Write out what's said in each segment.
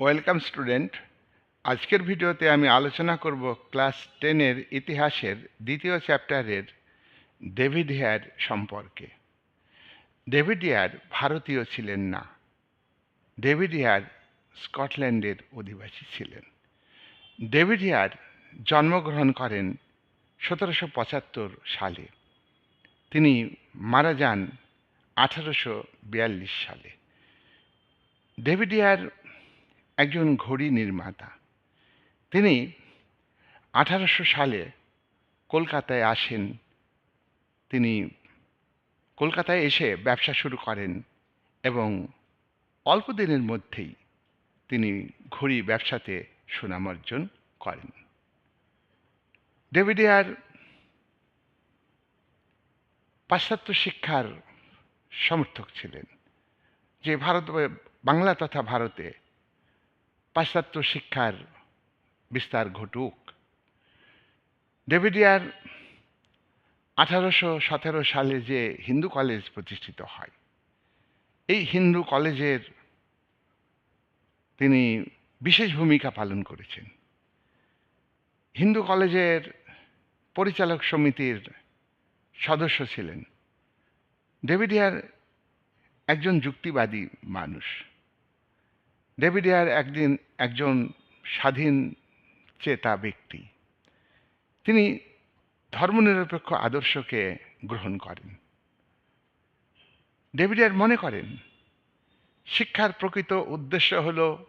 Welcome student. আজকের ভিডিওতে আমি আলোচনা করব ক্লাস টেনের ইতিহাসের দ্বিতীয় চ্যাপ্টারের ডেভিড হেয়ার সম্পর্কে। ডেভিড হেয়ার ভারতীয় ছিলেন না। ডেভিড হেয়ার স্কটল্যান্ডের অধিবাসী ছিলেন। ডেভিড হেয়ার জন্মগ্রহণ করেন সতেরোশো পঁচাত্তর সালে। তিনি মারা যান আঠারোশো বিয়াল্লিশ সালে। ডেভিড হেয়ার একজন ঘড়ি নির্মাতা। তিনি আঠারোশো সালে কলকাতায় আসেন। তিনি কলকাতায় এসে ব্যবসা শুরু করেন এবং অল্প দিনের মধ্যেই তিনি ঘড়ি ব্যবসাতে সুনাম অর্জন করেন। ডেভিডিয়ার পাশ্চাত্য শিক্ষার সমর্থক ছিলেন। যে ভারত, বাংলা তথা ভারতে পাশ্চাত্য শিক্ষার বিস্তার ঘটুক। ডেভিডিয়ার আঠারোশো সতেরো সালে যে হিন্দু কলেজ প্রতিষ্ঠিত হয়, এই হিন্দু কলেজের তিনি বিশেষ ভূমিকা পালন করেছেন। হিন্দু কলেজের পরিচালক সমিতির সদস্য ছিলেন। ডেভিডিয়ার একজন যুক্তিবাদী মানুষ। ডেভিডিয়ার একদিন একজন স্বাধীন চেতা ব্যক্তি। তিনি ধর্মনিরপেক্ষ আদর্শকে গ্রহণ করেন। ডেভিডিয়ার মনে করেন, শিক্ষার প্রকৃত উদ্দেশ্য হল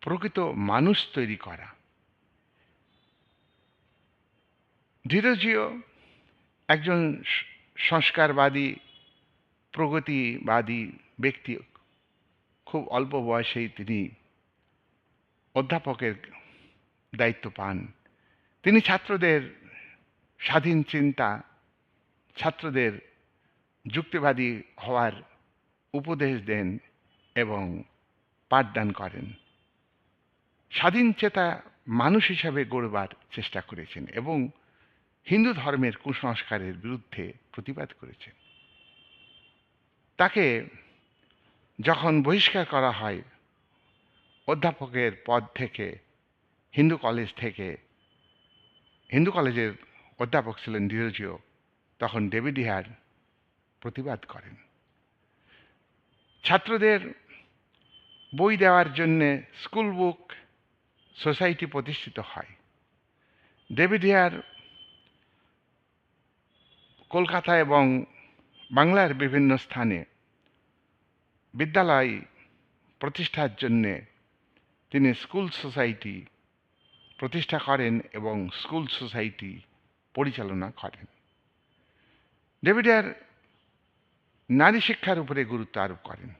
প্রকৃত মানুষ তৈরি করা। ধীরজিও একজন সংস্কারবাদী, প্রগতিবাদী ব্যক্তি খুব অল্প বয়সেই তিনি অধ্যাপকের দায়িত্ব পান। তিনি ছাত্রদের স্বাধীন চিন্তা, ছাত্রদের যুক্তিবাদী হওয়ার উপদেশ দেন এবং পাঠদান করেন। স্বাধীন চেতা মানুষ হিসাবে গড়বার চেষ্টা করেছেন এবং হিন্দু ধর্মের কুসংস্কারের বিরুদ্ধে প্রতিবাদ করেছেন। তাকে যখন বহিষ্কার করা হয়, অধ্যাপকের পদ থেকে, হিন্দু কলেজ থেকে, হিন্দু কলেজের অধ্যাপক ছিলেন ধীরজিও, তখন ডেভিড ইহার প্রতিবাদ করেন। ছাত্রদের বই দেওয়ার জন্যে স্কুল বুক, সোসাইটি প্রতিষ্ঠিত হয়। ডেভিড হিয়ার কলকাতা এবং বাংলার বিভিন্ন স্থানে বিদ্যালয় প্রতিষ্ঠার জন্যে তিনি স্কুল সোসাইটি প্রতিষ্ঠা করেন এবং স্কুল সোসাইটি পরিচালনা করেন। ডেভিডিয়ার নারী শিক্ষার উপরে গুরুত্ব আরোপ করেন।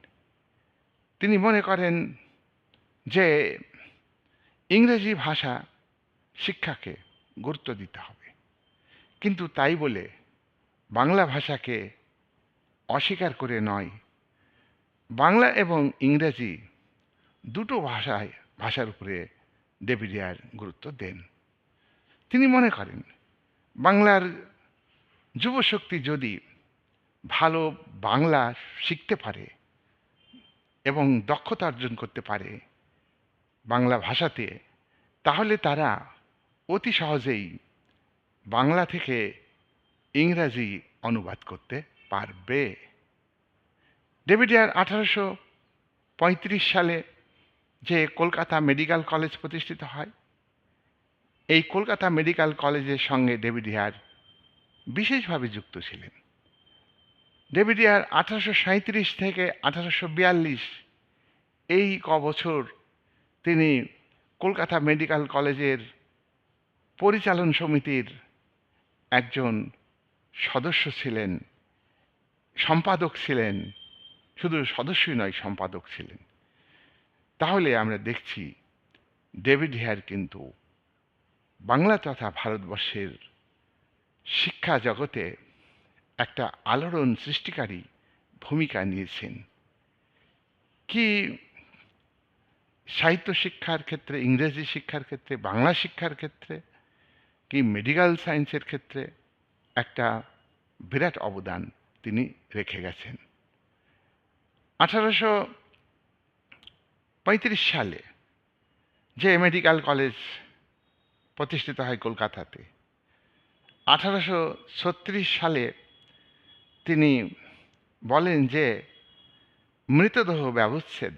তিনি মনে করেন যে ইংরেজি ভাষা শিক্ষাকে গুরুত্ব দিতে হবে। কিন্তু তাই বলে বাংলা ভাষাকে অস্বীকার করে নয় বাংলা এবং ইংরেজি দুটো ভাষায়, ভাষার উপরে ডেভিডিয়ার গুরুত্ব দেন। তিনি মনে করেন, বাংলার যুবশক্তি যদি ভালো বাংলা শিখতে পারে এবং দক্ষতা অর্জন করতে পারে বাংলা ভাষাতে, তাহলে তারা অতি সহজেই বাংলা থেকে ইংরাজি অনুবাদ করতে পারবে। ডেভিডিয়ার আঠারোশো পঁয়ত্রিশ সালে যে কলকাতা মেডিকেল কলেজ প্রতিষ্ঠিত হয়, এই কলকাতা মেডিকেল কলেজের সঙ্গে ডেভিডিয়ার বিশেষভাবে যুক্ত ছিলেন। ডেভিডিয়ার আঠারোশো সাঁত্রিশ থেকে আঠারোশো বিয়াল্লিশ এই ক বছর তিনি কলকাতা মেডিকেল কলেজের পরিচালন সমিতির একজন সদস্য ছিলেন, সম্পাদক ছিলেন শুধু সদস্যই নয়, সম্পাদক ছিলেন। তাহলে আমরা দেখছি ডেভিড হেয়ার কিন্তু বাংলা তথা ভারতবর্ষের শিক্ষা জগতে একটা আলোড়ন সৃষ্টিকারী ভূমিকা নিয়েছেন। কি সাহিত্য শিক্ষার ক্ষেত্রে, ইংরেজি শিক্ষার ক্ষেত্রে, বাংলা শিক্ষার ক্ষেত্রে, কি মেডিকেল সায়েন্সের ক্ষেত্রে একটা বিরাট অবদান তিনি রেখে গেছেন। আঠারোশো পঁয়ত্রিশ সালে যে মেডিকেল কলেজ প্রতিষ্ঠিত হয় কলকাতাতে, আঠারোশো ছত্রিশ সালে তিনি বলেন যে মৃতদেহ ব্যবচ্ছেদ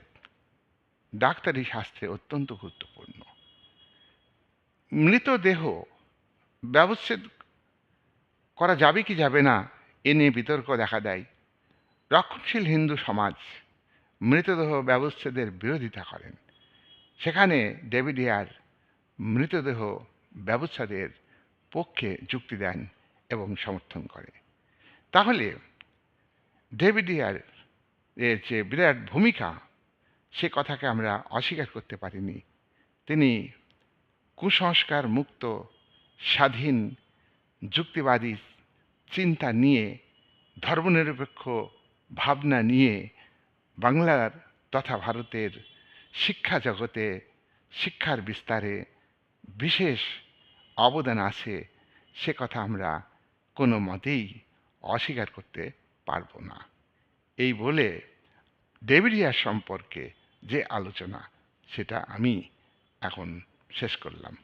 ডাক্তারি শাস্ত্রে অত্যন্ত গুরুত্বপূর্ণ। মৃতদেহ ব্যবচ্ছেদ করা যাবে কি যাবে না, এ নিয়ে বিতর্ক দেখা দেয়। রক্ষণশীল হিন্দু সমাজ মৃতদেহ ব্যবচ্ছেদের বিরোধিতা করেন। সেখানে ডেভিডিয়ার মৃতদেহ ব্যবচ্ছেদের পক্ষে যুক্তি দেন এবং সমর্থন করে। তাহলে ডেভিডিয়ার এর যে বিরাট ভূমিকা, সে কথাকে আমরা অস্বীকার করতে পারিনি। তিনি কুসংস্কার মুক্ত, স্বাধীন, যুক্তিবাদী চিন্তা নিয়ে ধর্মনিরপেক্ষ ভাবনা নিয়ে বাংলার তথা ভারতের শিক্ষা জগতে, শিক্ষার বিস্তারে বিশেষ অবদান আছে, সে কথা আমরা কোনো মতেই অস্বীকার করতে পারব না। এই বলে ডেভিডিয়ার সম্পর্কে যে আলোচনা, সেটা আমি এখন শেষ করলাম।